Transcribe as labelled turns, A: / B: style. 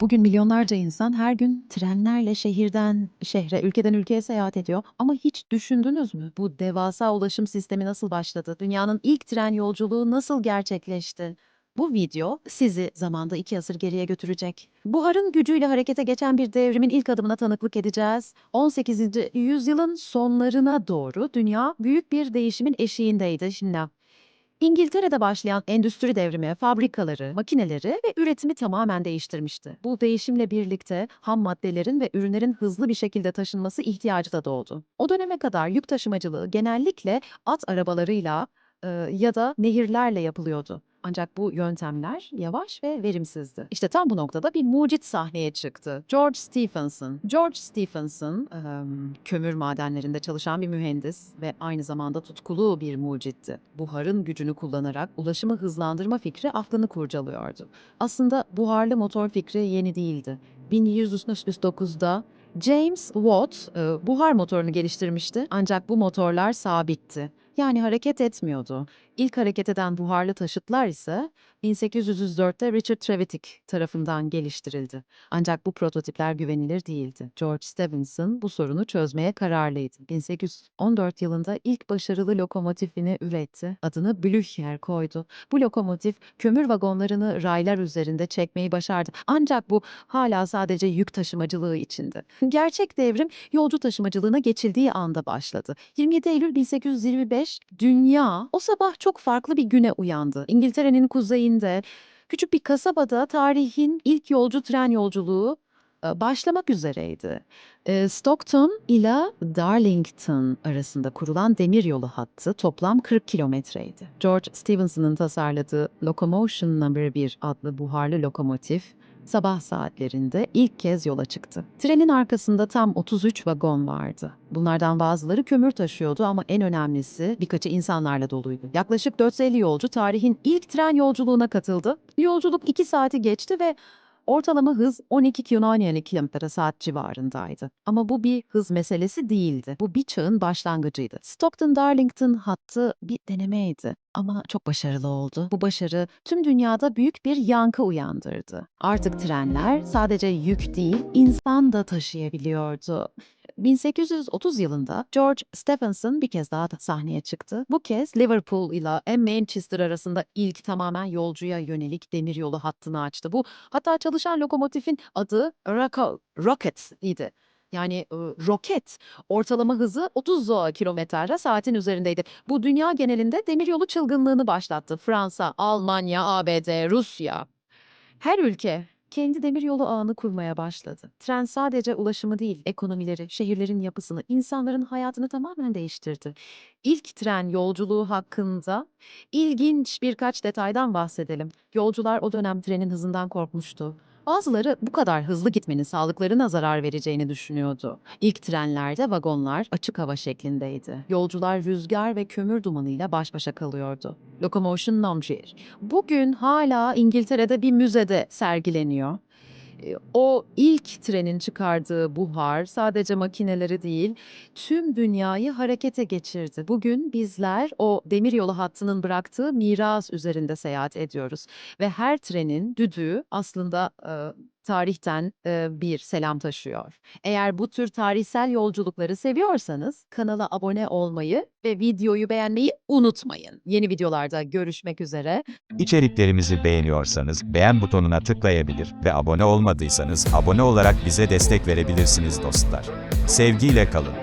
A: Bugün milyonlarca insan her gün trenlerle şehirden şehre, ülkeden ülkeye seyahat ediyor. Ama hiç düşündünüz mü? Bu devasa ulaşım sistemi nasıl başladı? Dünyanın ilk tren yolculuğu nasıl gerçekleşti? Bu video sizi zamanda iki asır geriye götürecek. Buharın gücüyle harekete geçen bir devrimin ilk adımına tanıklık edeceğiz. 18. yüzyılın sonlarına doğru dünya büyük bir değişimin eşiğindeydi. Şimdi İngiltere'de başlayan endüstri devrimi, fabrikaları, makineleri ve üretimi tamamen değiştirmişti. Bu değişimle birlikte ham maddelerin ve ürünlerin hızlı bir şekilde taşınması ihtiyacı da doğdu. O döneme kadar yük taşımacılığı genellikle at arabalarıyla e, ya da nehirlerle yapılıyordu. Ancak bu yöntemler yavaş ve verimsizdi. İşte tam bu noktada bir mucit sahneye çıktı. George Stephenson. George Stephenson, kömür madenlerinde çalışan bir mühendis ve aynı zamanda tutkulu bir mucitti. Buharın gücünü kullanarak ulaşımı hızlandırma fikri aklını kurcalıyordu. Aslında buharlı motor fikri yeni değildi. 1169'da James Watt buhar motorunu geliştirmişti ancak bu motorlar sabitti. Yani hareket etmiyordu. İlk hareket eden buharlı taşıtlar ise 1804'te Richard Trevithick tarafından geliştirildi. Ancak bu prototipler güvenilir değildi. George Stephenson bu sorunu çözmeye kararlıydı. 1814 yılında ilk başarılı lokomotifini üretti. Adını Blücher koydu. Bu lokomotif kömür vagonlarını raylar üzerinde çekmeyi başardı. Ancak bu hala sadece yük taşımacılığı içindi. Gerçek devrim yolcu taşımacılığına geçildiği anda başladı. 27 Eylül 1825 dünya o sabah çok farklı bir güne uyandı. İngiltere'nin kuzeyinde küçük bir kasabada tarihin ilk yolcu tren yolculuğu e, başlamak üzereydi. E, Stockton ile Darlington arasında kurulan demiryolu hattı toplam 40 kilometreydi. George Stephenson'ın tasarladığı Locomotion No. 1 adlı buharlı lokomotif sabah saatlerinde ilk kez yola çıktı. Trenin arkasında tam 33 vagon vardı. Bunlardan bazıları kömür taşıyordu ama en önemlisi birkaçı insanlarla doluydu. Yaklaşık 450 yolcu tarihin ilk tren yolculuğuna katıldı. Yolculuk 2 saati geçti ve ortalama hız 12 km saat civarındaydı. Ama bu bir hız meselesi değildi. Bu bir çağın başlangıcıydı. Stockton-Darlington hattı bir denemeydi ama çok başarılı oldu. Bu başarı tüm dünyada büyük bir yankı uyandırdı. Artık trenler sadece yük değil, insan da taşıyabiliyordu. 1830 yılında George Stephenson bir kez daha da sahneye çıktı. Bu kez Liverpool ile Manchester arasında ilk tamamen yolcuya yönelik demiryolu hattını açtı. Bu hatta çalışan lokomotifin adı Rocket idi. Yani e, roket ortalama hızı 30 kilometre saatin üzerindeydi. Bu dünya genelinde demiryolu çılgınlığını başlattı. Fransa, Almanya, ABD, Rusya. Her ülke kendi demiryolu ağını kurmaya başladı. Tren sadece ulaşımı değil, ekonomileri, şehirlerin yapısını, insanların hayatını tamamen değiştirdi. İlk tren yolculuğu hakkında ilginç birkaç detaydan bahsedelim. Yolcular o dönem trenin hızından korkmuştu. Bazıları bu kadar hızlı gitmenin sağlıklarına zarar vereceğini düşünüyordu. İlk trenlerde vagonlar açık hava şeklindeydi. Yolcular rüzgar ve kömür dumanıyla baş başa kalıyordu. Locomotion. 1. Bugün hala İngiltere'de bir müzede sergileniyor. O ilk trenin çıkardığı buhar sadece makineleri değil, tüm dünyayı harekete geçirdi. Bugün bizler o demiryolu hattının bıraktığı miras üzerinde seyahat ediyoruz ve her trenin düdüğü aslında tarihten e, bir selam taşıyor. Eğer bu tür tarihsel yolculukları seviyorsanız kanala abone olmayı ve videoyu beğenmeyi unutmayın. Yeni videolarda görüşmek üzere.
B: İçeriklerimizi beğeniyorsanız beğen butonuna tıklayabilir ve abone olmadıysanız abone olarak bize destek verebilirsiniz dostlar. Sevgiyle kalın.